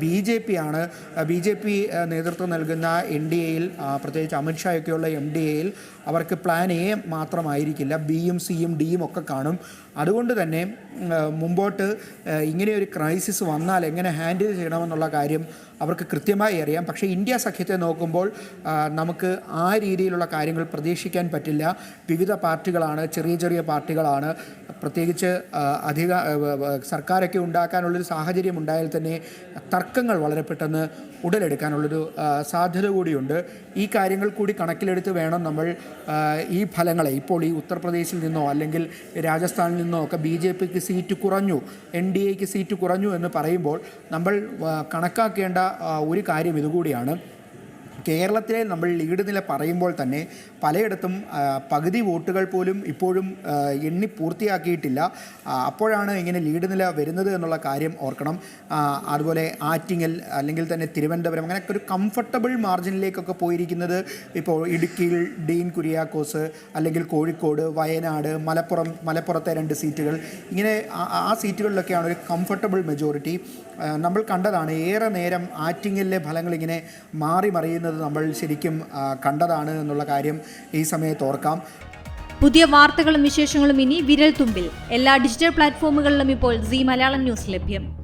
B J P ആണ്. B J P നേതൃത്വം നൽകുന്ന എൻ ഡി എയിൽ പ്രത്യേകിച്ച് അമിത്ഷായൊക്കെയുള്ള എം ഡി എയിൽ അവർക്ക് പ്ലാൻ എ മാത്രമായിരിക്കില്ല. ബിയും സിയും ഡിയും ഒക്കെ കാണും. അതുകൊണ്ട് തന്നെ മുമ്പോട്ട് ഇങ്ങനെയൊരു ക്രൈസിസ് വന്നാൽ എങ്ങനെ ഹാൻഡിൽ ചെയ്യണമെന്നുള്ള കാര്യം അവർക്ക് കൃത്യമായി അറിയാം. പക്ഷേ ഇന്ത്യ സഖ്യത്തെ നോക്കുമ്പോൾ നമുക്ക് ആ രീതിയിലുള്ള കാര്യങ്ങൾ പ്രതീക്ഷിക്കാൻ പറ്റില്ല. വിവിധ പാർട്ടികളാണ് ചെറിയ ചെറിയ പാർട്ടികളാണ്. പ്രത്യേകിച്ച് അധിക സർക്കാരൊക്കെ ഉണ്ടാക്കാനുള്ളൊരു സാഹചര്യം ഉണ്ടായാൽ തന്നെ തർക്കങ്ങൾ വളരെ പെട്ടെന്ന് ഉടലെടുക്കാനുള്ളൊരു സാധ്യത കൂടിയുണ്ട്. ഈ കാര്യങ്ങൾ കൂടി കണക്കിലെടുത്ത് വേണം നമ്മൾ ഈ ഫലങ്ങളെ ഇപ്പോൾ ഈ ഉത്തർപ്രദേശിൽ നിന്നോ അല്ലെങ്കിൽ രാജസ്ഥാനിൽ നിന്നോ ഒക്കെ ബി ജെ പിക്ക് സീറ്റ് കുറഞ്ഞു എൻ ഡി എക്ക് സീറ്റ് കുറഞ്ഞു എന്ന് പറയുമ്പോൾ നമ്മൾ കണക്കാക്കേണ്ട ഒരു കാര്യം ഇതുകൂടിയാണ്. കേരളത്തിലെ നമ്മൾ ലീഡ് നില പറയുമ്പോൾ തന്നെ പലയിടത്തും പകുതി വോട്ടുകൾ പോലും ഇപ്പോഴും എണ്ണി പൂർത്തിയാക്കിയിട്ടില്ല. അപ്പോഴാണ് ഇങ്ങനെ ലീഡ് നില വരുന്നത് എന്നുള്ള കാര്യം ഓർക്കണം. അതുപോലെ ആറ്റിങ്ങൽ അല്ലെങ്കിൽ തന്നെ തിരുവനന്തപുരം അങ്ങനെയൊക്കെ ഒരു കംഫർട്ടബിൾ മാർജിനിലേക്കൊക്കെ പോയിരിക്കുന്നത് ഇപ്പോൾ ഇടുക്കിയിൽ ഡീൻ കുര്യാക്കോസ് അല്ലെങ്കിൽ കോഴിക്കോട് വയനാട് മലപ്പുറം മലപ്പുറത്തെ രണ്ട് സീറ്റുകൾ. ഇങ്ങനെ ആ സീറ്റുകളിലൊക്കെയാണ് ഒരു കംഫർട്ടബിൾ മെജോറിറ്റി നമ്മൾ കണ്ടതാണ് ഏറെ നേരം ആറ്റിങ്ങലിലെ ഫലങ്ങൾ ഇങ്ങനെ മാറി മറിയുന്നത് നമ്മൾ ശരിക്കും കണ്ടതാണ് എന്നുള്ള കാര്യം ഈ സമയത്ത് ഓർക്കാം. പുതിയ വാർത്തകളും വിശേഷങ്ങളും ഇനി വിരൽ തുമ്പിൽ എല്ലാ ഡിജിറ്റൽ പ്ലാറ്റ്ഫോമുകളിലും ഇപ്പോൾ സി മലയാളം ന്യൂസ് ലഭ്യം.